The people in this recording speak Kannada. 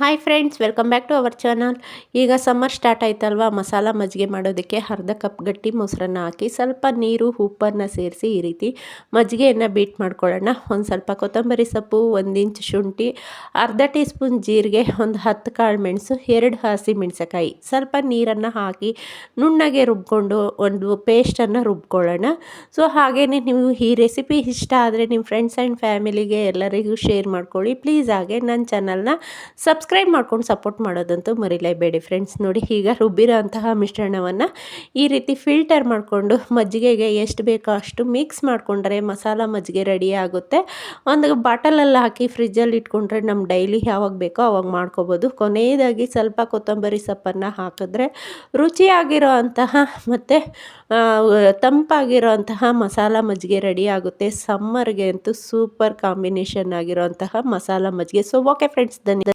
Hi friends welcome back to our channel ಈಗ ಸಮ್ಮರ್ ಸ್ಟಾರ್ಟ್ ಆಯ್ತಲ್ವಾ? ಮಸಾಲ ಮಜ್ಜಿಗೆ ಮಾಡೋದಕ್ಕೆ ಅರ್ಧ ಕಪ್ ಗಟ್ಟಿ ಮೊಸರನ್ನ ಹಾಕಿ ಸ್ವಲ್ಪ ನೀರು, ಉಪ್ಪನ್ನು ಸೇರಿಸಿ ಈ ರೀತಿ ಮಜ್ಜಿಗೆಯನ್ನು ಬೀಟ್ ಮಾಡ್ಕೊಳ್ಳೋಣ. ಒಂದು ಸ್ವಲ್ಪ ಕೊತ್ತಂಬರಿ ಸೊಪ್ಪು, ಒಂದು ಇಂಚ್ ಶುಂಠಿ, ಅರ್ಧ ಟೀ ಸ್ಪೂನ್ ಜೀರಿಗೆ, ಒಂದು ಹತ್ತು ಕಾಳು ಮೆಣಸು, ಎರಡು ಹಸಿ ಮೆಣಸಕಾಯಿ ಸ್ವಲ್ಪ ನೀರನ್ನು ಹಾಕಿ ನುಣ್ಣಗೆ ರುಬ್ಕೊಂಡು ಒಂದು ಪೇಸ್ಟನ್ನು ರುಬ್ಕೊಳ್ಳೋಣ. ಸೊ ಹಾಗೇ ನೀವು ಈ ರೆಸಿಪಿ ಇಷ್ಟ ಆದರೆ ನಿಮ್ಮ ಫ್ರೆಂಡ್ಸ್ ಆ್ಯಂಡ್ ಫ್ಯಾಮಿಲಿಗೆ ಎಲ್ಲರಿಗೂ ಶೇರ್ ಮಾಡ್ಕೊಳ್ಳಿ. ಪ್ಲೀಸ್ ಹಾಗೆ ನನ್ನ ಚಾನಲ್ನ ಸಬ್ಸ್ಕ್ರೈಬ್ ಸಬ್ಸ್ಕ್ರೈಬ್ ಮಾಡ್ಕೊಂಡು ಸಪೋರ್ಟ್ ಮಾಡೋದಂತೂ ಮರಿಲೇಬೇಡಿ ಫ್ರೆಂಡ್ಸ್ ನೋಡಿ ಈಗ ರುಬ್ಬಿರೋ ಅಂತಹ ಮಿಶ್ರಣವನ್ನು ಈ ರೀತಿ ಫಿಲ್ಟರ್ ಮಾಡಿಕೊಂಡು ಮಜ್ಜಿಗೆಗೆ ಎಷ್ಟು ಬೇಕೋ ಅಷ್ಟು ಮಿಕ್ಸ್ ಮಾಡಿಕೊಂಡ್ರೆ ಮಸಾಲ ಮಜ್ಜಿಗೆ ರೆಡಿ ಆಗುತ್ತೆ. ಒಂದು ಬಾಟಲಲ್ಲಿ ಹಾಕಿ ಫ್ರಿಜ್ಜಲ್ಲಿ ಇಟ್ಕೊಂಡ್ರೆ ನಮ್ಮ ಡೈಲಿ ಯಾವಾಗ ಬೇಕೋ ಅವಾಗ ಮಾಡ್ಕೋಬೋದು. ಕೊನೆಯದಾಗಿ ಸ್ವಲ್ಪ ಕೊತ್ತಂಬರಿ ಸೊಪ್ಪನ್ನು ಹಾಕಿದ್ರೆ ರುಚಿಯಾಗಿರೋ ಅಂತಹ ಮತ್ತು ತಂಪಾಗಿರೋ ಅಂತಹ ಮಸಾಲ ಮಜ್ಜಿಗೆ ರೆಡಿ ಆಗುತ್ತೆ. ಸಮ್ಮರ್ಗೆ ಅಂತೂ ಸೂಪರ್ ಕಾಂಬಿನೇಷನ್ ಆಗಿರೋಂತಹ ಮಸಾಲ ಮಜ್ಜಿಗೆ. ಸೊ ಓಕೆ ಫ್ರೆಂಡ್ಸ್ ಧನ್ಯ